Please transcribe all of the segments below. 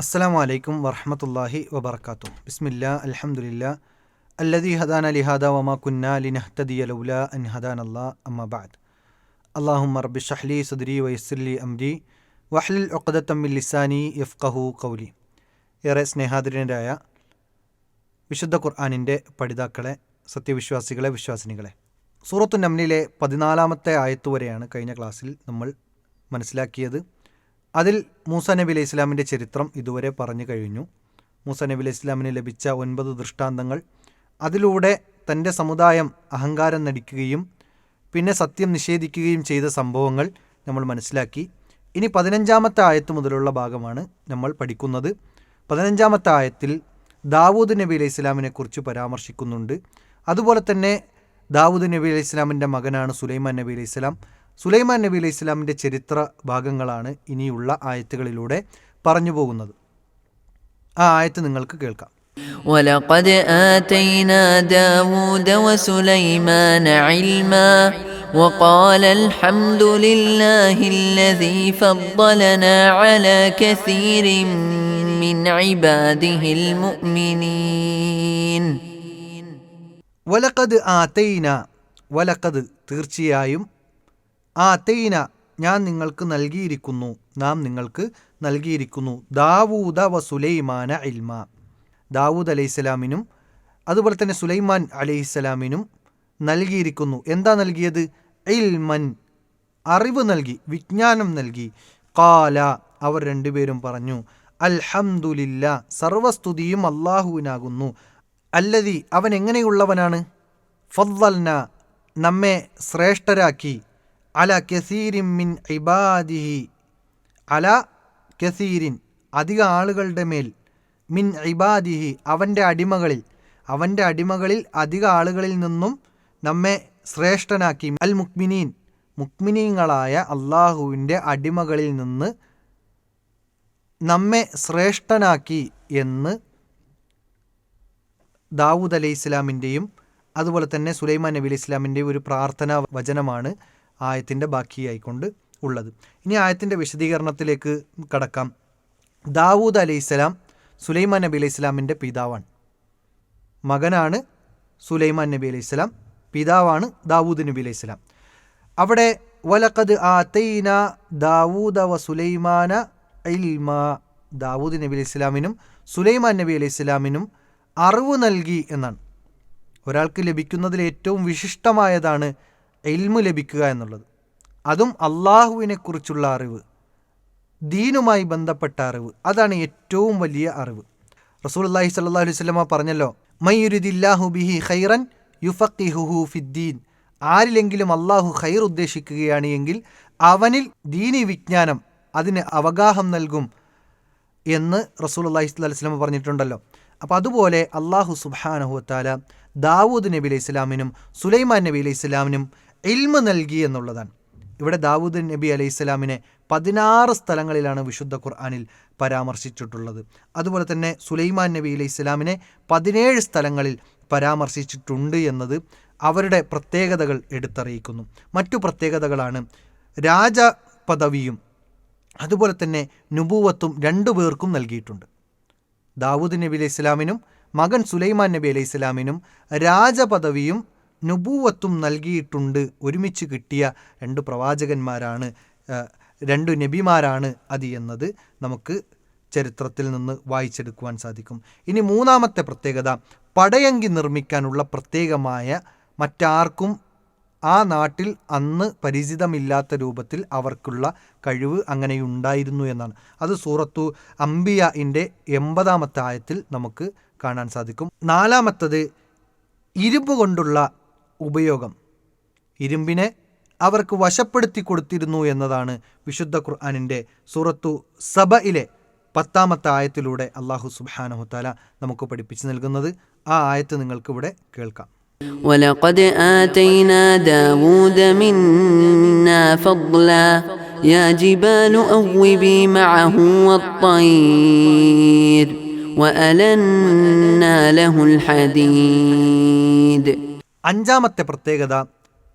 അസ്സാം വലൈക്കും വറഹമത്തല്ലാഹി വബർക്കാത്തു ബിസ്മില്ല അലഹമുല്ല അല്ലദി ഹദാന ലിഹാദ വമാ കുന്ന ലിനഹ്തദിയ ലൗല അൻ ഹദാൻ അല്ലാ അമ്മബാദ് അള്ളാഹും റബ്ബി ഷഹ്ലി സുദരി വയസ്സിലി അംരി വഹ്ലിൽ ഒക്കദത്തമ്മിൽ ലിസാനി യഫ്കഹു കൗലി ഏറെ സ്നേഹാദരനായ വിശുദ്ധ ഖുർആാനിന്റെ പഠിതാക്കളെ സത്യവിശ്വാസികളെ വിശ്വാസിനികളെ. സൂറത്തു നംലിലെ പതിനാലാമത്തെ ആയത്ത് വരെയാണ് കഴിഞ്ഞ ക്ലാസ്സിൽ നമ്മൾ മനസ്സിലാക്കിയത്. അതിൽ മൂസ നബി അലൈഹി ഇസ്ലാമിന്റെ ചരിത്രം ഇതുവരെ പറഞ്ഞു കഴിഞ്ഞു. മൂസ നബി അലൈഹി ഇസ്ലാമിന് ലഭിച്ച ഒൻപത് ദൃഷ്ടാന്തങ്ങൾ. അതിലൂടെ തന്റെ സമുദായം അഹങ്കാരം നടിക്കുകയും പിന്നെ സത്യം നിഷേധിക്കുകയും ചെയ്ത സംഭവങ്ങൾ നമ്മൾ മനസ്സിലാക്കി. ഇനി പതിനഞ്ചാമത്തെ ആയത്ത് മുതലുള്ള ഭാഗമാണ് നമ്മൾ പഠിക്കുന്നത്. പതിനഞ്ചാമത്തെ ആയത്തിൽ ദാവൂദ് നബി അലൈഹി ഇസ്ലാമിനെ കുറിച്ച് പരാമർശിക്കുന്നുണ്ട്. അതുപോലെ തന്നെ ദാവൂദ് നബി അലൈഹി ഇസ്ലാമിന്റെ മകനാണ് സുലൈമാൻ നബി അലൈഹി ഇസ്ലാം. സുലൈമാൻ നബി അലൈഹി ഇസ്ലാമിൻ്റെ ചരിത്ര ഭാഗങ്ങളാണ് ഇനിയുള്ള ആയത്തുകളിലൂടെ പറഞ്ഞു പോകുന്നത് ആ ആയത്ത് നിങ്ങൾക്ക് കേൾക്കാം ولقد آتينا داود وسليمان علما وقال الحمد لله الذي فضلنا على كثير من عباده المؤمنين വലക്കത് ആത്തൈന വലക്കത് തീർച്ചയായും ആത്തൈന ഞാൻ നിങ്ങൾക്ക് നൽകിയിരിക്കുന്നു. നാം നിങ്ങൾക്ക് നൽകിയിരിക്കുന്നു. ദാവൂദ വ സുലൈമാന ഇൽമ. ദാവൂദ് അലൈഹിസ്സലാമിനും അതുപോലെ തന്നെ സുലൈമാൻ അലൈഹിസ്സലാമിനും നൽകിയിരിക്കുന്നു. എന്താ നൽകിയത്? ഇൽമൻ അറിവ് നൽകി വിജ്ഞാനം നൽകി. കാല അവർ രണ്ടുപേരും പറഞ്ഞു അൽഹംദുലില്ല സർവസ്തുതിയും അള്ളാഹുവിനാകുന്നു അല്ലതി അവൻ എങ്ങനെയുള്ളവനാണ്? ഫദ്വൽന നമ്മെ ശ്രേഷ്ഠരാക്കി. അല കസീരിൻ മിൻ ഇബാദിഹി. അല കസീരിൻ അധിക ആളുകളുടെ മേൽ. മിൻ ഇബാദിഹി അവന്റെ അടിമകളിൽ. അവന്റെ അടിമകളിൽ അധിക ആളുകളിൽ നിന്നും നമ്മെ ശ്രേഷ്ഠനാക്കി. അൽ മുക്മിനീൻ മുക്മിനീങ്ങളായ അള്ളാഹുവിന്റെ അടിമകളിൽ നിന്ന് നമ്മെ ശ്രേഷ്ഠനാക്കി എന്ന് ദാവൂദ് അലൈഹി ഇസ്ലാമിന്റെയും അതുപോലെ തന്നെ സുലൈമാൻ നബി അലൈഹി ഇസ്ലാമിന്റെയും ഒരു പ്രാർത്ഥനാ വചനമാണ്. ആയത്തിന്റെ ബാക്കിയായിക്കൊണ്ട് ഉള്ളത്. ഇനി ആയത്തിന്റെ വിശദീകരണത്തിലേക്ക് കടക്കാം. ദാവൂദ് അലൈഹി ഇസ്ലാം സുലൈമാൻ നബി അലൈഹി ഇസ്ലാമിന്റെ പിതാവാണ്. മകനാണ് സുലൈമാൻ നബി അലൈഹി ഇസ്ലാം പിതാവാണ് ദാവൂദ് നബി അലൈഹി ഇസ്ലാം അവിടെ വലക്കത് ആത്തൈന ദാവൂദ വ സുലൈമാന ഇൽമ. ദാവൂദ് നബി അലൈഹി ഇസ്ലാമിനും സുലൈമാൻ നബി അലൈഹി ഇസ്ലാമിനും അറിവ് നൽകി എന്നാണ്. ഒരാൾക്ക് ലഭിക്കുന്നതിൽ ഏറ്റവും വിശിഷ്ടമായതാണ് എൽമു ലഭിക്കുക എന്നുള്ളത്. അതും അള്ളാഹുവിനെക്കുറിച്ചുള്ള അറിവ് ദീനുമായി ബന്ധപ്പെട്ട അറിവ്. അതാണ് ഏറ്റവും വലിയ അറിവ്. റസൂൽ അള്ളാഹി സല്ലാ അലൈഹി പറഞ്ഞല്ലോ മയ്യുരുദില്ലാഹു ബിഹി ഖൈറൻ യുഫക്കിഹുഹു ഫിദ്ദീൻ. ആരിലെങ്കിലും അള്ളാഹു ഖൈർ ഉദ്ദേശിക്കുകയാണ് എങ്കിൽ അവനിൽ ദീനി വിജ്ഞാനം അതിന് അവഗാഹം നൽകും എന്ന് റസൂൽ അള്ളാഹി സ്വല്ലി സ്വലമ പറഞ്ഞിട്ടുണ്ടല്ലോ. അപ്പോൾ അതുപോലെ അള്ളാഹു സുബാനഹുത്താല ദാവൂദ് നബി അലൈഹി ഇസ്ലാമിനും സുലൈമാൻ നബി അലൈഹി ഇസ്ലാമിനും ഇൽമ നൽകി എന്നുള്ളതാണ്. ഇവിടെ ദാവൂദ് നബി അലൈഹി ഇസ്ലാമിനെ പതിനാറ് സ്ഥലങ്ങളിലാണ് വിശുദ്ധ ഖുർആാനിൽ പരാമർശിച്ചിട്ടുള്ളത്. അതുപോലെ തന്നെ സുലൈമാൻ നബി അലൈഹി ഇസ്ലാമിനെ പതിനേഴ് സ്ഥലങ്ങളിൽ പരാമർശിച്ചിട്ടുണ്ട് എന്നത് അവരുടെ പ്രത്യേകതകൾ എടുത്തറിയിക്കുന്നു. മറ്റു പ്രത്യേകതകളാണ് രാജ പദവിയും അതുപോലെ തന്നെ നുബൂവത്തും രണ്ടു പേർക്കും നൽകിയിട്ടുണ്ട്. ദാവൂദ് നബി അലൈഹി ഇസ്ലാമിനും മകൻ സുലൈമാൻ നബി അലൈഹി ഇസ്ലാമിനും രാജപദവിയും നുബൂവത്തും നൽകിയിട്ടുണ്ട്. ഒരുമിച്ച് കിട്ടിയ രണ്ട് പ്രവാചകന്മാരാണ് രണ്ട് നബിമാരാണ് അത് എന്നത് നമുക്ക് ചരിത്രത്തിൽ നിന്ന് വായിച്ചെടുക്കുവാൻ സാധിക്കും. ഇനി മൂന്നാമത്തെ പ്രത്യേകത പടയങ്കി നിർമ്മിക്കാനുള്ള പ്രത്യേകമായ മറ്റാർക്കും ആ നാട്ടിൽ അന്ന് പരിചിതമില്ലാത്ത രൂപത്തിൽ അവർക്കുള്ള കഴിവ് അങ്ങനെയുണ്ടായിരുന്നു എന്നാണ്. അത് സൂറത്തു അംബിയന്റെ എൺപതാമത്തെ ആയത്തിൽ നമുക്ക് കാണാൻ സാധിക്കും. നാലാമത്തത് ഇരുമ്പ് കൊണ്ടുള്ള ഉപയോഗം ഇരുമ്പിനെ അവർക്ക് വശപ്പെടുത്തി കൊടുത്തിരുന്നു എന്നതാണ് വിശുദ്ധ ഖുർആാനിൻ്റെ സൂറത്തു സബയിലെ പത്താമത്തെ ആയത്തിലൂടെ അള്ളാഹു സുബാനഹുത്താല നമുക്ക് പഠിപ്പിച്ചു നൽകുന്നത് ആ ആയത്ത് നിങ്ങൾക്കിവിടെ കേൾക്കാം ولقد آتينا داود منا فضلا يا جبال أوبي معه والطير وألنا له الحديد അഞ്ചാമത്തെ പ്രത്യേകത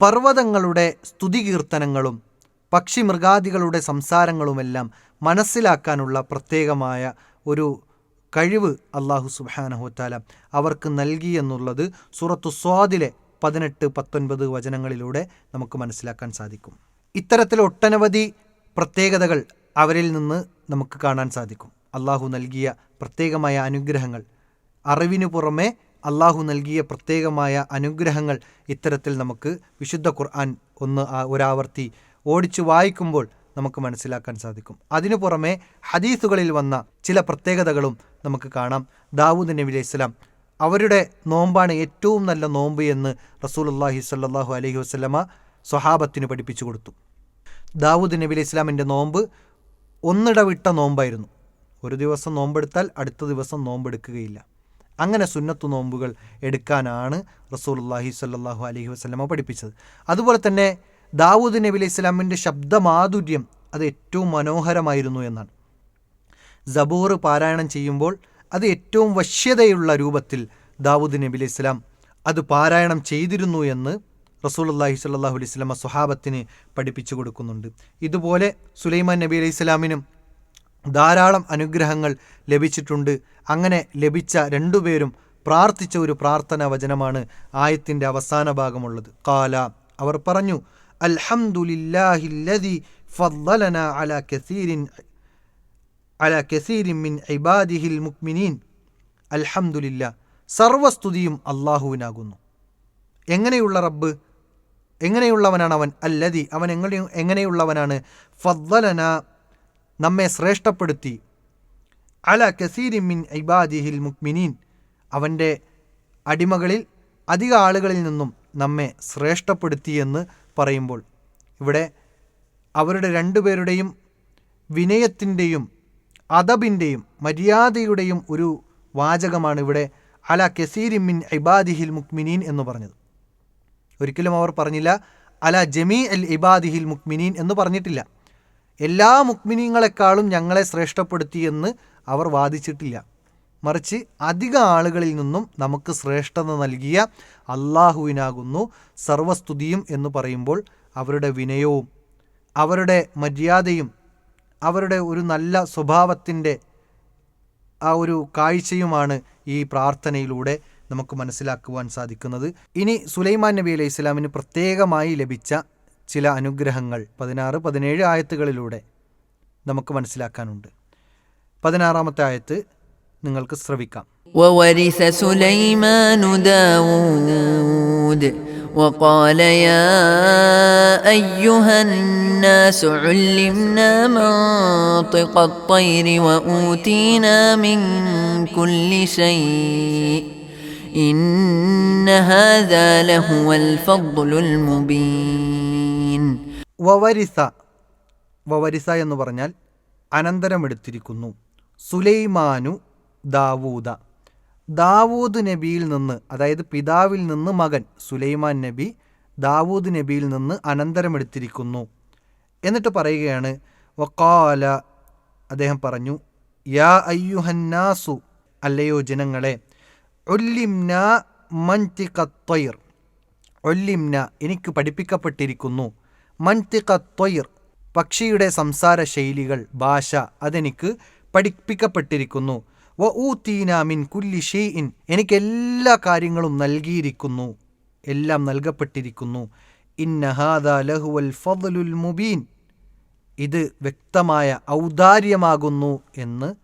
പർവതങ്ങളുടെ സ്തുതികീർത്തനങ്ങളും പക്ഷിമൃഗാദികളുടെ സംസാരങ്ങളുമെല്ലാം മനസ്സിലാക്കാനുള്ള പ്രത്യേകമായ ഒരു കഴിവ് അള്ളാഹു സുബാനഹുത്താല അവർക്ക് നൽകി എന്നുള്ളത് സുറത്തു സ്വാദിലെ പതിനെട്ട് പത്തൊൻപത് വചനങ്ങളിലൂടെ നമുക്ക് മനസ്സിലാക്കാൻ സാധിക്കും. ഇത്തരത്തിൽ ഒട്ടനവധി പ്രത്യേകതകൾ അവരിൽ നിന്ന് നമുക്ക് കാണാൻ സാധിക്കും. അള്ളാഹു നൽകിയ പ്രത്യേകമായ അനുഗ്രഹങ്ങൾ അറിവിനു പുറമെ അള്ളാഹു നൽകിയ പ്രത്യേകമായ അനുഗ്രഹങ്ങൾ ഇത്തരത്തിൽ നമുക്ക് വിശുദ്ധ ഖുർആൻ ഒന്ന് ഒരാവർത്തി ഓടിച്ചു വായിക്കുമ്പോൾ നമുക്ക് മനസ്സിലാക്കാൻ സാധിക്കും. അതിനു പുറമെ ഹദീസുകളിൽ വന്ന ചില പ്രത്യേകതകളും നമുക്ക് കാണാം. ദാവൂദ് നബി അലൈഹി സ്വലാം അവരുടെ നോമ്പാണ് ഏറ്റവും നല്ല നോമ്പ് എന്ന് റസൂലുള്ളാഹി സ്വല്ലല്ലാഹു അലഹി വസ്ലമ സ്വഹാബത്തിന് പഠിപ്പിച്ചു കൊടുത്തു. ദാവൂദ് നബി അലൈഹി ഇസ്ലാമിന്റെ നോമ്പ് ഒന്നിടവിട്ട നോമ്പായിരുന്നു. ഒരു ദിവസം നോമ്പെടുത്താൽ അടുത്ത ദിവസം നോമ്പെടുക്കുകയില്ല. അങ്ങനെ സുന്നത്തു നോമ്പുകൾ എടുക്കാനാണ് റസൂലുള്ളാഹി സ്വല്ലല്ലാഹു അലഹി വസ്ലമ പഠിപ്പിച്ചത്. അതുപോലെ തന്നെ ദാവൂദ് നബി അലൈഹി ഇസ്ലാമിന്റെ ശബ്ദമാധുര്യം അത് ഏറ്റവും മനോഹരമായിരുന്നു എന്നാണ്. സബൂർ പാരായണം ചെയ്യുമ്പോൾ അത് ഏറ്റവും വശ്യതയുള്ള രൂപത്തിൽ ദാവൂദ് നബി അലൈഹി സ്വലാം അത് പാരായണം ചെയ്തിരുന്നു എന്ന് റസൂലുള്ളാഹി സ്വല്ലല്ലാഹു അലൈഹി സ്വലമ സ്വഹാബത്തിന് പഠിപ്പിച്ചു കൊടുക്കുന്നുണ്ട്. ഇതുപോലെ സുലൈമാൻ നബി അലൈഹി സ്വലാമിനും ധാരാളം അനുഗ്രഹങ്ങൾ ലഭിച്ചിട്ടുണ്ട് അങ്ങനെ ലഭിച്ച രണ്ടുപേരും പ്രാർത്ഥിച്ച ഒരു പ്രാർത്ഥനാ വചനമാണ് ആയത്തിന്റെ അവസാന ഭാഗമുള്ളത്. കാല അവർ പറഞ്ഞു അൽഹംദുലില്ലാഹില്ലതി ഫദ്ദലന അല കസീരിൻ അല കസീരിൻ മിൻ ഇബാദിഹിൽ മുക്മിനീൻ അൽഹംദുലില്ല സർവസ്തുതിയും അള്ളാഹുവിനാകുന്നു എങ്ങനെയുള്ള റബ്ബ്? എങ്ങനെയുള്ളവനാണ് അവൻ അല്ലതി അവൻ എങ്ങനെ എങ്ങനെയുള്ളവനാണ്? ഫദ്ദലന നമ്മെ ശ്രേഷ്ഠപ്പെടുത്തി അല കസീരിൻ മിൻ ഇബാദിഹിൽ മുക്മിനീൻ അവന്റെ അടിമകളിൽ അധിക ആളുകളിൽ നിന്നും നമ്മെ ശ്രേഷ്ഠപ്പെടുത്തിയെന്ന് പറയുമ്പോൾ ഇവിടെ അവരുടെ രണ്ടുപേരുടെയും വിനയത്തിന്റെയും അദബിന്റെയും മര്യാദയുടെയും ഒരു വാചകമാണ് ഇവിടെ അല കസീരിൻ മിൻ ഇബാദിഹിൽ മുക്മിനീൻ എന്ന് പറഞ്ഞത്. ഒരിക്കലും അവർ പറഞ്ഞില്ല അല ജമീ അൽ ഇബാദിഹിൽ മുക്മിനീൻ എന്ന് പറഞ്ഞിട്ടില്ല. എല്ലാ മുക്മിനീങ്ങളെക്കാളും ഞങ്ങളെ ശ്രേഷ്ഠപ്പെടുത്തി എന്ന് അവർ വാദിച്ചിട്ടില്ല. മറിച്ച് അധിക ആളുകളിൽ നിന്നും നമുക്ക് ശ്രേഷ്ഠത നൽകിയ അള്ളാഹുവിനാകുന്നു സർവസ്തുതിയും എന്ന് പറയുമ്പോൾ അവരുടെ വിനയവും അവരുടെ മര്യാദയും അവരുടെ ഒരു നല്ല സ്വഭാവത്തിന്റെ ആ ഒരു കാഴ്ചയുമാണ് ഈ പ്രാർത്ഥനയിലൂടെ നമുക്ക് മനസ്സിലാക്കുവാൻ സാധിക്കുന്നത്. ഇനി സുലൈമാൻ നബി അലൈഹി ഇസ്ലാമിന് പ്രത്യേകമായി ലഭിച്ച ചില അനുഗ്രഹങ്ങൾ പതിനാറ് പതിനേഴ് ആയത്തുകളിലൂടെ നമുക്ക് മനസ്സിലാക്കാനുണ്ട്. പതിനാറാമത്തെ ആയത്ത് നിങ്ങൾക്ക് ശ്രവിക്കാം وورث سليمان داود وقال يا أيها الناس علمنا منطق الطير وأوتينا من كل شيء إن هذا لهو الفضل المبين വവരിസ വവരിസ എന്ന് പറഞ്ഞാൽ അനന്തരമെടുത്തിരിക്കുന്നു സുലൈമാനു ദാവൂദ. ദാവൂദ് നബിയിൽ നിന്ന് അതായത് പിതാവിൽ നിന്ന് മകൻ സുലൈമാൻ നബി ദാവൂദ് നബിയിൽ നിന്ന് അനന്തരമെടുത്തിരിക്കുന്നു. എന്നിട്ട് പറയുകയാണ് വക്കാല അദ്ദേഹം പറഞ്ഞു യാ അയ്യുഹന്നാസു അല്ലയോ ജനങ്ങളെ ഒല്ലിംന മൻതിഖത്വയിർ ഒല്ലിംന എനിക്ക് പഠിപ്പിക്കപ്പെട്ടിരിക്കുന്നു മൻതിഖത്വയിർ പക്ഷിയുടെ സംസാര ശൈലികൾ ഭാഷ അതെനിക്ക് പഠിപ്പിക്കപ്പെട്ടിരിക്കുന്നു. വ ഊ മിൻ കുല്ലി ഷെയ്ഇൻ എനിക്ക് എല്ലാ കാര്യങ്ങളും നൽകിയിരിക്കുന്നു. എല്ലാം നൽകപ്പെട്ടിരിക്കുന്നു. ഇന്നഹാദ ലഹുവൽ ഫضലുൽ മുബീൻ. ഇത് വ്യക്തമായ ഔദാര്യമാകുന്നു എന്ന്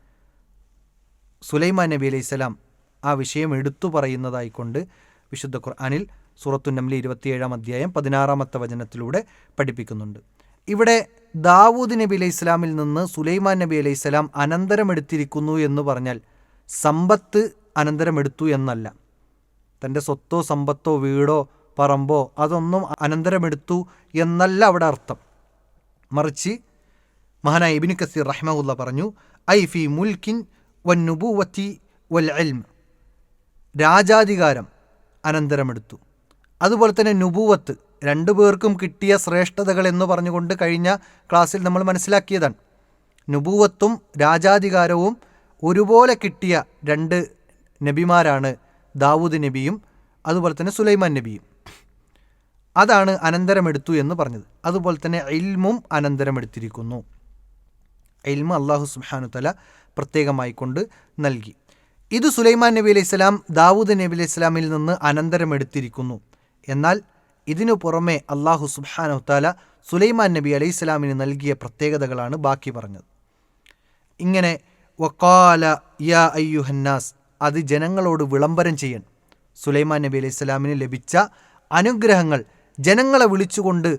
സുലൈമാൻ നബി അലൈഹി സ്വലാം ആ വിഷയം എടുത്തു പറയുന്നതായിക്കൊണ്ട് വിശുദ്ധ ഖുർആാനിൽ സൂറത്തു നംലി ഇരുപത്തിയേഴാം അധ്യായം പതിനാറാമത്തെ വചനത്തിലൂടെ പഠിപ്പിക്കുന്നുണ്ട്. ഇവിടെ ദാവൂദ് നബി അലൈഹി സ്വലാമിൽ നിന്ന് സുലൈമാൻ നബി അലൈഹി സ്വലാം അനന്തരമെടുത്തിരിക്കുന്നു എന്ന് പറഞ്ഞാൽ സമ്പത്ത് അനന്തരമെടുത്തു എന്നല്ല. തന്റെ സ്വത്തോ സമ്പത്തോ വീടോ പറമ്പോ അതൊന്നും അനന്തരമെടുത്തു എന്നല്ല അവിടെ അർത്ഥം. മറിച്ച് മഹാനായ ഇബിന് കസീർ റഹ്മുല്ല പറഞ്ഞു ഐ ഫി മുൽക്കിൻ വൻ നുബുവത്തി വൽ അൽമ രാജാധികാരം അനന്തരമെടുത്തു. അതുപോലെ തന്നെ നുബുവത്ത് രണ്ടു പേർക്കും കിട്ടിയ ശ്രേഷ്ഠതകൾ എന്ന് പറഞ്ഞുകൊണ്ട് കഴിഞ്ഞ ക്ലാസ്സിൽ നമ്മൾ മനസ്സിലാക്കിയതാണ്. നുപൂവത്തും രാജാധികാരവും ഒരുപോലെ കിട്ടിയ രണ്ട് നബിമാരാണ് ദാവൂദ് നബിയും അതുപോലെ തന്നെ സുലൈമാൻ നബിയും. അതാണ് അനന്തരമെടുത്തു എന്ന് പറഞ്ഞത്. അതുപോലെ തന്നെ ഇൽമും അനന്തരമെടുത്തിരിക്കുന്നു. ഇൽമ അള്ളാഹു സുബ്ഹാനു തല പ്രത്യേകമായി കൊണ്ട് നൽകി. ഇത് സുലൈമാൻ നബി അലൈഹി സ്വലാം ദാവൂദ് നബി അലൈഹി സ്വലാമിൽ നിന്ന് അനന്തരമെടുത്തിരിക്കുന്നു. എന്നാൽ ഇതിനു പുറമെ അള്ളാഹു സുബ്ഹാനഹുത്താല സുലൈമാൻ നബി അലൈഹി സ്വലാമിന് നൽകിയ പ്രത്യേകതകളാണ് ബാക്കി പറഞ്ഞത്. ഇങ്ങനെ വക്കാല യാ അയ്യുഹന്നാസ് അത് ജനങ്ങളോട് വിളംബരം ചെയ്യൻ. സുലൈമാൻ നബി അലൈഹി സ്വലാമിന് ലഭിച്ച അനുഗ്രഹങ്ങൾ ജനങ്ങളെ വിളിച്ചുകൊണ്ട്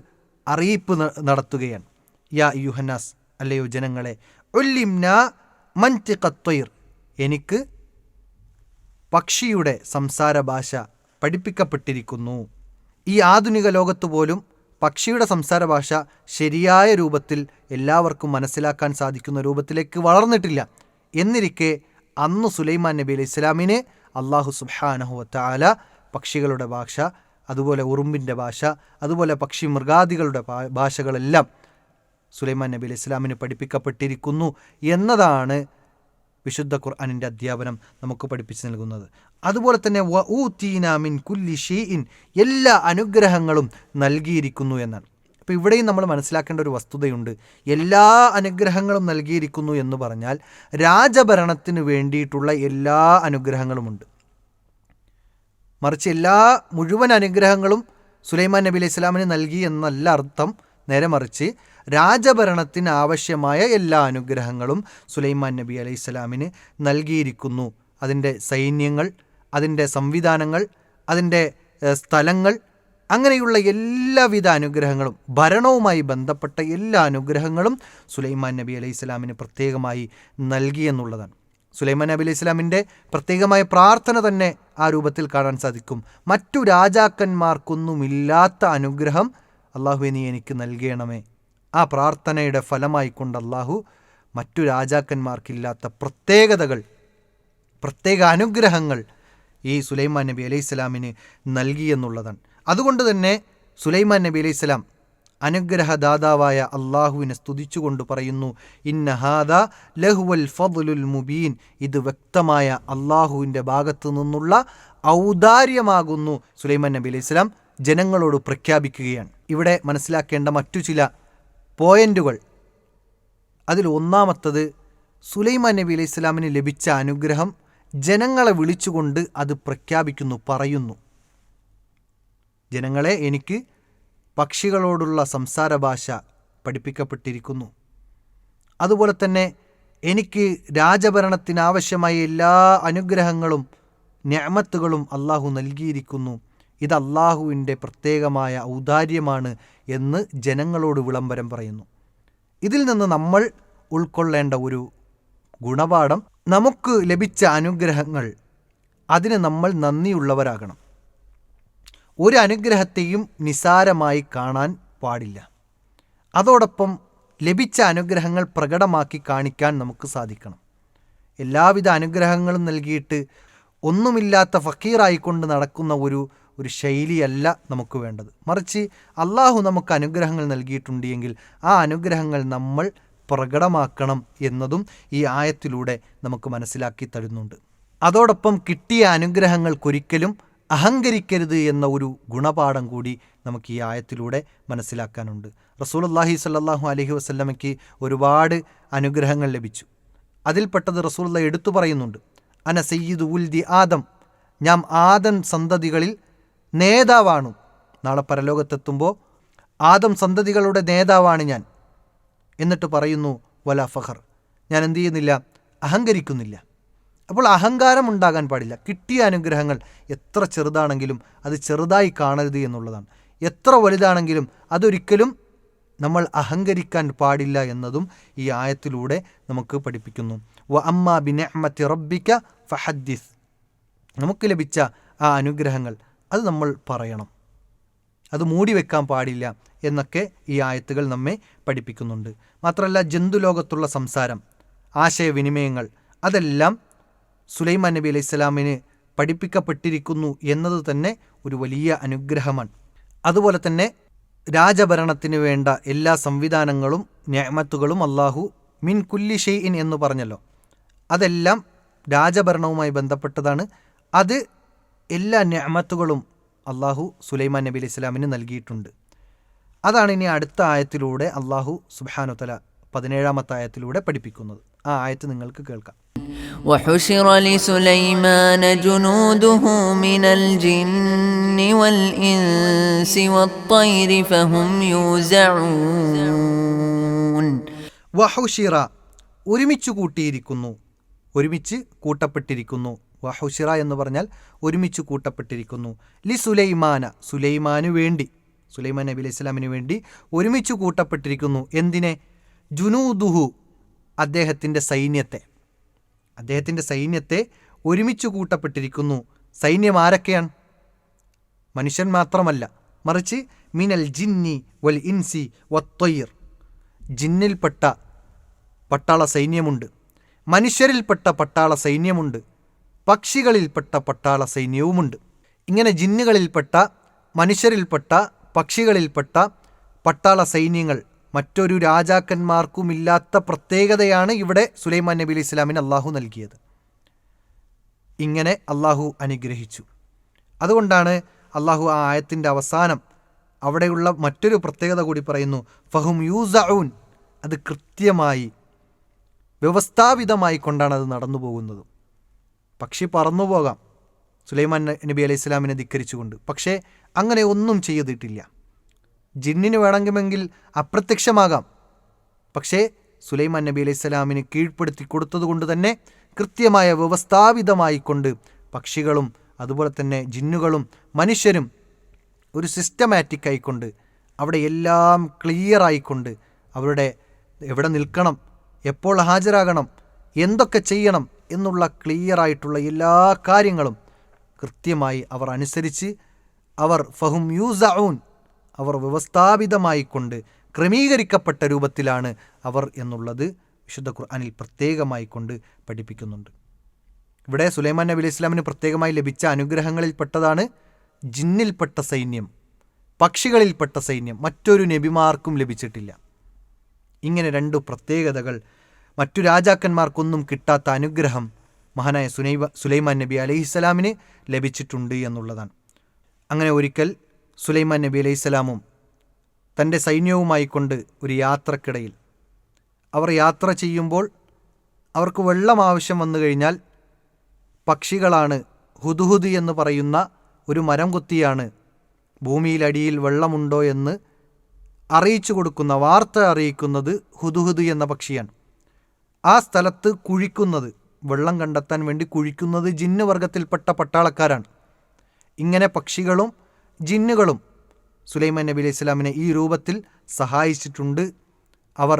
അറിയിപ്പ് നടത്തുകയാണ്. യാ അയ്യുഹന്നാസ് അല്ലയോ ജനങ്ങളെ എനിക്ക് പക്ഷിയുടെ സംസാര ഭാഷ പഠിപ്പിക്കപ്പെട്ടിരിക്കുന്നു. ഈ ആധുനിക ലോകത്തു പോലും പക്ഷിയുടെ സംസാര ഭാഷ ശരിയായ രൂപത്തിൽ എല്ലാവർക്കും മനസ്സിലാക്കാൻ സാധിക്കുന്ന രൂപത്തിലേക്ക് വളർന്നിട്ടില്ല. എന്നിരിക്കെ അന്ന് സുലൈമാൻ നബി അലൈഹി ഇസ്ലാമിനെ അള്ളാഹു സുബ്ഹാനഹു വത്താല പക്ഷികളുടെ ഭാഷ അതുപോലെ ഉറുമ്പിന്റെ ഭാഷ അതുപോലെ പക്ഷി മൃഗാദികളുടെ ഭാഷകളെല്ലാം സുലൈമാൻ നബി അലൈഹി ഇസ്ലാമിന് പഠിപ്പിക്കപ്പെട്ടിരിക്കുന്നു എന്നതാണ് വിശുദ്ധ ഖുർആാനിന്റെ അധ്യാപനം നമുക്ക് പഠിപ്പിച്ചു നൽകുന്നത്. അതുപോലെ തന്നെ വ ഊ തീനാമിൻ കുല്ലി ഷീഇൻ. എല്ലാ അനുഗ്രഹങ്ങളും നൽകിയിരിക്കുന്നു എന്നാണ്. അപ്പോൾ ഇവിടെയും നമ്മൾ മനസ്സിലാക്കേണ്ട ഒരു വസ്തുതയുണ്ട്. എല്ലാ അനുഗ്രഹങ്ങളും നൽകിയിരിക്കുന്നു എന്ന് പറഞ്ഞാൽ രാജഭരണത്തിന് വേണ്ടിയിട്ടുള്ള എല്ലാ അനുഗ്രഹങ്ങളുമുണ്ട്. മറിച്ച് എല്ലാ മുഴുവൻ അനുഗ്രഹങ്ങളും സുലൈമാൻ നബി അലൈഹി സ്വലാമിന് നൽകി എന്നല്ല അർത്ഥം. നേരെ മറിച്ച് രാജഭരണത്തിന് ആവശ്യമായ എല്ലാ അനുഗ്രഹങ്ങളും സുലൈമാൻ നബി അലൈഹി സ്വലാമിന് നൽകിയിരിക്കുന്നു. അതിന്റെ സൈന്യങ്ങൾ അതിന്റെ സംവിധാനങ്ങൾ അതിന്റെ സ്ഥലങ്ങൾ അങ്ങനെയുള്ള എല്ലാവിധ അനുഗ്രഹങ്ങളും ഭരണവുമായി ബന്ധപ്പെട്ട എല്ലാ അനുഗ്രഹങ്ങളും സുലൈമാൻ നബി അലൈഹി സ്വലാമിന് പ്രത്യേകമായി നൽകി എന്നുള്ളതാണ്. സുലൈമാൻ നബി അലൈഹി സ്വലാമിന്റെ പ്രത്യേകമായ പ്രാർത്ഥന തന്നെ ആ രൂപത്തിൽ കാണാൻ സാധിക്കും. മറ്റു രാജാക്കന്മാർക്കൊന്നുമില്ലാത്ത അനുഗ്രഹം അള്ളാഹു നീ എനിക്ക് നൽകണമേ. ആ പ്രാർത്ഥനയുടെ ഫലമായി കൊണ്ട് അള്ളാഹു മറ്റു രാജാക്കന്മാർക്കില്ലാത്ത പ്രത്യേകതകൾ പ്രത്യേക അനുഗ്രഹങ്ങൾ ഈ സുലൈമാൻ നബി അലൈഹി സ്വലാമിന് നൽകി എന്നുള്ളതാണ്. അതുകൊണ്ട് തന്നെ സുലൈമാൻ നബി അലൈഹി സ്വലാം അനുഗ്രഹദാതാവായ അള്ളാഹുവിനെ സ്തുതിച്ചുകൊണ്ട് പറയുന്നു ഇന്നഹാദ ലഹുവൽ ഫുൽ മുബീൻ. ഇത് വ്യക്തമായ അള്ളാഹുവിന്റെ ഭാഗത്തു നിന്നുള്ള ഔദാര്യമാകുന്നു സുലൈമാൻ നബി അലൈഹി സ്വലാം ജനങ്ങളോട് പ്രഖ്യാപിക്കുകയാണ്. ഇവിടെ മനസ്സിലാക്കേണ്ട മറ്റു ചില പോയിന്റുകൾ. അതിൽ ഒന്നാമത്തത് സുലൈമാൻ നബി അലൈഹി സ്വലാമിന് ലഭിച്ച അനുഗ്രഹം ജനങ്ങളെ വിളിച്ചുകൊണ്ട് അത് പ്രഖ്യാപിക്കുന്നു പറയുന്നു. ജനങ്ങളെ എനിക്ക് പക്ഷികളോടുള്ള സംസാര ഭാഷ പഠിപ്പിക്കപ്പെട്ടിരിക്കുന്നു. അതുപോലെ തന്നെ എനിക്ക് രാജഭരണത്തിനാവശ്യമായ എല്ലാ അനുഗ്രഹങ്ങളും ഞാമത്തുകളും അള്ളാഹു നൽകിയിരിക്കുന്നു. ഇത് അള്ളാഹുവിന്റെ പ്രത്യേകമായ ഔദാര്യമാണ് എന്ന് ജനങ്ങളോട് വിളംബരം പറയുന്നു. ഇതിൽ നിന്ന് നമ്മൾ ഉൾക്കൊള്ളേണ്ട ഒരു ഗുണപാഠം നമുക്ക് ലഭിച്ച അനുഗ്രഹങ്ങൾ അതിന് നമ്മൾ നന്ദിയുള്ളവരാകണം. ഒരു അനുഗ്രഹത്തെയും നിസാരമായി കാണാൻ പാടില്ല. അതോടൊപ്പം ലഭിച്ച അനുഗ്രഹങ്ങൾ പ്രകടമാക്കി കാണിക്കാൻ നമുക്ക് സാധിക്കണം. എല്ലാവിധ അനുഗ്രഹങ്ങളും നൽകിയിട്ട് ഒന്നുമില്ലാത്ത ഫക്കീറായിക്കൊണ്ട് നടക്കുന്ന ഒരു ഒരു ശൈലിയല്ല നമുക്ക് വേണ്ടത്. മറിച്ച് അള്ളാഹു നമുക്ക് അനുഗ്രഹങ്ങൾ നൽകിയിട്ടുണ്ടെങ്കിൽ ആ അനുഗ്രഹങ്ങൾ നമ്മൾ പ്രകടമാക്കണം എന്നതും ഈ ആയത്തിലൂടെ നമുക്ക് മനസ്സിലാക്കി തരുന്നുണ്ട്. അതോടൊപ്പം കിട്ടിയ അനുഗ്രഹങ്ങൾക്കൊരിക്കലും അഹങ്കരിക്കരുത് എന്ന ഒരു ഗുണപാഠം കൂടി നമുക്ക് ഈ ആയത്തിലൂടെ മനസ്സിലാക്കാനുണ്ട്. റസൂലുള്ളാഹി സല്ലാഹു അലഹി വസ്ല്ലമയ്ക്ക് ഒരുപാട് അനുഗ്രഹങ്ങൾ ലഭിച്ചു. അതിൽപ്പെട്ടത് റസൂലുള്ള എടുത്തു പറയുന്നുണ്ട് അന സയ്യിദ് ഉൽദി ആദം ഞാൻ ആദൻ സന്തതികളിൽ നേതാവാണു. നാളെ പരലോകത്തെത്തുമ്പോൾ ആദം സന്തതികളുടെ നേതാവാണ് ഞാൻ. എന്നിട്ട് പറയുന്നു വല ഫഹർ ഞാൻ എന്തു ചെയ്യുന്നില്ല? അഹങ്കരിക്കുന്നില്ല. അപ്പോൾ അഹങ്കാരം ഉണ്ടാകാൻ പാടില്ല. കിട്ടിയ അനുഗ്രഹങ്ങൾ എത്ര ചെറുതാണെങ്കിലും അത് ചെറുതായി കാണരുത് എന്നുള്ളതാണ്. എത്ര വലുതാണെങ്കിലും അതൊരിക്കലും നമ്മൾ അഹങ്കരിക്കാൻ പാടില്ല എന്നതും ഈ ആയത്തിലൂടെ നമുക്ക് പഠിപ്പിക്കുന്നു. വ അമ്മ ബിനെഹ്മത്തി റബ്ബിക്ക ഫഹദ്ദിസ്. നമുക്ക് ലഭിച്ച ആ അനുഗ്രഹങ്ങൾ അത് നമ്മൾ പറയണം. അത് മൂടി വെക്കാൻ പാടില്ല എന്നൊക്കെ ഈ ആയത്തുകൾ നമ്മെ പഠിപ്പിക്കുന്നുണ്ട്. മാത്രമല്ല ജന്തുലോകത്തുള്ള സംസാരം ആശയവിനിമയങ്ങൾ അതെല്ലാം സുലൈമാൻ നബി അലൈഹി സ്വലാമിന് പഠിപ്പിക്കപ്പെട്ടിരിക്കുന്നു എന്നത് തന്നെ ഒരു വലിയ അനുഗ്രഹമാണ്. അതുപോലെ തന്നെ രാജഭരണത്തിന് വേണ്ട എല്ലാ സംവിധാനങ്ങളും ഞാമത്തുകളും അള്ളാഹു മിൻ കുല്ലി ഷെയ്ഇൻ എന്ന് പറഞ്ഞല്ലോ. അതെല്ലാം രാജഭരണവുമായി ബന്ധപ്പെട്ടതാണ്. അത് എല്ലാ ഞാമത്തുകളും അള്ളാഹു സുലൈമാൻ നബി അലൈഹി സ്വലാമിന് നൽകിയിട്ടുണ്ട്. അതാണ് ഇനി അടുത്ത ആയത്തിലൂടെ അള്ളാഹു സുബാനു തല പതിനേഴാമത്തെ ആയത്തിലൂടെ പഠിപ്പിക്കുന്നത് ആ ആയത്ത് നിങ്ങൾക്ക് കേൾക്കാം وحشر لسليمان جنوده من الجن والإنس والطير فهم يوزعون വഹുഷിറ ഒരുമിച്ച് കൂട്ടിയിരിക്കുന്നു ഒരുമിച്ച് കൂട്ടപ്പെട്ടിരിക്കുന്നു വഹുഷിറ എന്ന് പറഞ്ഞാൽ ഒരുമിച്ച് കൂട്ടപ്പെട്ടിരിക്കുന്നു ലി സുലൈമാന സുലൈമാനു വേണ്ടി സുലൈമാൻ നബി അലൈഹി സ്വലാമിന് വേണ്ടി ഒരുമിച്ച് കൂട്ടപ്പെട്ടിരിക്കുന്നു. എന്തിനെ? ജുനൂദുഹു അദ്ദേഹത്തിന്റെ സൈന്യത്തെ. അദ്ദേഹത്തിന്റെ സൈന്യത്തെ ഒരുമിച്ച് കൂട്ടപ്പെട്ടിരിക്കുന്നു. സൈന്യം ആരൊക്കെയാണ്? മനുഷ്യൻ മാത്രമല്ല. മറിച്ച് മിനൽ ജിന്നി വൽ ഇൻസി വത്തൊയ്യർ ജിന്നിൽപ്പെട്ട പട്ടാള സൈന്യമുണ്ട്. മനുഷ്യരിൽപ്പെട്ട പട്ടാള സൈന്യമുണ്ട്. പക്ഷികളിൽപ്പെട്ട പട്ടാള സൈന്യവുമുണ്ട്. ഇങ്ങനെ ജിന്നുകളിൽപ്പെട്ട മനുഷ്യരിൽപ്പെട്ട പക്ഷികളിൽപ്പെട്ട പട്ടാള സൈന്യങ്ങൾ മറ്റൊരു രാജാക്കന്മാർക്കുമില്ലാത്ത പ്രത്യേകതയാണ് ഇവിടെ സുലൈമാൻ നബി അലി ഇസ്ലാമിന് അള്ളാഹു നൽകിയത്. ഇങ്ങനെ അള്ളാഹു അനുഗ്രഹിച്ചു. അതുകൊണ്ടാണ് അള്ളാഹു ആ ആയത്തിന്റെ അവസാനം അവിടെയുള്ള മറ്റൊരു പ്രത്യേകത കൂടി പറയുന്നു ഫഹും യൂസഊൻ. അത് കൃത്യമായി വ്യവസ്ഥാപിതമായി കൊണ്ടാണ് അത് നടന്നു പോകുന്നത്. പക്ഷി പറന്നു പോകാം സുലൈമാൻ നബി അലൈഹി സ്വലാമിനെ ധിക്കരിച്ചുകൊണ്ട്. പക്ഷേ അങ്ങനെ ഒന്നും ചെയ്തിട്ടില്ല. ജിന്നിന് വേണമെങ്കിൽ അപ്രത്യക്ഷമാകാം. പക്ഷേ സുലൈമാൻ നബി അലൈഹി സ്വലാമിന് കീഴ്പ്പെടുത്തി കൊടുത്തതുകൊണ്ട് തന്നെ കൃത്യമായ വ്യവസ്ഥാപിതമായി കൊണ്ട് പക്ഷികളും അതുപോലെ തന്നെ ജിന്നുകളും മനുഷ്യരും ഒരു സിസ്റ്റമാറ്റിക് ആയിക്കൊണ്ട് അവിടെ എല്ലാം ക്ലിയർ ആയിക്കൊണ്ട് അവരുടെ എവിടെ നിൽക്കണം എപ്പോൾ ഹാജരാകണം എന്തൊക്കെ ചെയ്യണം എന്നുള്ള ക്ലിയർ ആയിട്ടുള്ള എല്ലാ കാര്യങ്ങളും കൃത്യമായി അവർ അനുസരിച്ച് അവർ ഫഹും യൂസഊൻ. അവർ വ്യവസ്ഥാപിതമായിക്കൊണ്ട് ക്രമീകരിക്കപ്പെട്ട രൂപത്തിലാണ് അവർ എന്നുള്ളത് വിശുദ്ധ ഖുർആാനിൽ പ്രത്യേകമായി കൊണ്ട് പഠിപ്പിക്കുന്നുണ്ട്. ഇവിടെ സുലൈമാൻ നബി അലൈഹി ഇസ്ലാമിന് പ്രത്യേകമായി ലഭിച്ച അനുഗ്രഹങ്ങളിൽപ്പെട്ടതാണ് ജിന്നിൽപ്പെട്ട സൈന്യം പക്ഷികളിൽപ്പെട്ട സൈന്യം. മറ്റൊരു നബിമാർക്കും ലഭിച്ചിട്ടില്ല. ഇങ്ങനെ രണ്ടു പ്രത്യേകതകൾ മറ്റു രാജാക്കന്മാർക്കൊന്നും കിട്ടാത്ത അനുഗ്രഹം മഹാനായ സുനൈബ സുലൈമാൻ നബി അലൈഹിസ്സലാമിന് ലഭിച്ചിട്ടുണ്ട് എന്നുള്ളതാണ്. അങ്ങനെ ഒരിക്കൽ സുലൈമാൻ നബി അലൈഹിസ്സലാമും തന്റെ സൈന്യവുമായി കൊണ്ട് ഒരു യാത്രക്കിടയിൽ അവർ യാത്ര ചെയ്യുമ്പോൾ അവർക്ക് വെള്ളം ആവശ്യം വന്നു കഴിഞ്ഞാൽ പക്ഷികളാണ് ഹുദുഹുദ് എന്ന് പറയുന്ന ഒരു മരം കൊത്തിയാണ് ഭൂമിയിലടിയിൽ വെള്ളമുണ്ടോ എന്ന് അറിയിച്ചു കൊടുക്കുന്ന വാർത്ത അറിയിക്കുന്നത് ഹുദുഹുദ് എന്ന പക്ഷിയാണ്. ആ സ്ഥലത്ത് കുഴിക്കുന്നത് വെള്ളം കണ്ടെത്താൻ വേണ്ടി കുഴിക്കുന്നത് ജിന്ന് വർഗത്തിൽപ്പെട്ട പട്ടാളക്കാരാണ്. ഇങ്ങനെ പക്ഷികളും ജിന്നുകളും സുലൈമാൻ നബി അലൈഹി സ്വലാമിനെ ഈ രൂപത്തിൽ സഹായിച്ചിട്ടുണ്ട്. അവർ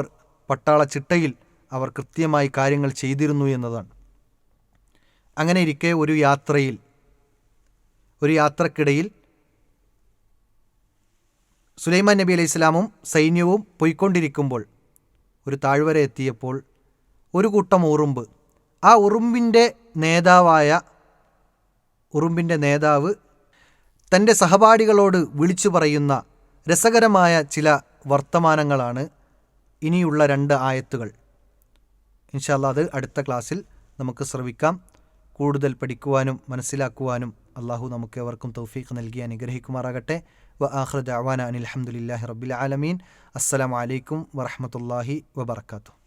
പട്ടാള ചിട്ടയിൽ അവർ കൃത്യമായി കാര്യങ്ങൾ ചെയ്തിരുന്നു എന്നതാണ്. അങ്ങനെ ഇരിക്കെ ഒരു യാത്രയിൽ ഒരു യാത്രക്കിടയിൽ സുലൈമാൻ നബി അലൈഹി സ്വലാമും സൈന്യവും പോയിക്കൊണ്ടിരിക്കുമ്പോൾ ഒരു താഴ്വര എത്തിയപ്പോൾ ഒരു കൂട്ടം ഉറുമ്പ് ആ ഉറുമ്പിന്റെ നേതാവായ ഉറുമ്പിന്റെ നേതാവ് തന്റെ സഹപാഠികളോട് വിളിച്ചു പറയുന്ന രസകരമായ ചില വർത്തമാനങ്ങളാണ് ഇനിയുള്ള രണ്ട് ആയത്തുകൾ. ഇൻഷാല്ല അത് അടുത്ത ക്ലാസ്സിൽ നമുക്ക് ശ്രവിക്കാം. കൂടുതൽ പഠിക്കുവാനും മനസ്സിലാക്കുവാനും അള്ളാഹു നമുക്ക് എവർക്കും തൗഫീഖ് നൽകി അനുഗ്രഹിക്കുമാറാകട്ടെ. വ ആഹ്റദ് അവാന അനിൽ അഹമ്മദില്ലാഹി റബ്ബിൽ ആലമീൻ. അസ്സലാമു അലൈക്കും വറഹമത്തല്ലാഹി വബർക്കാത്തു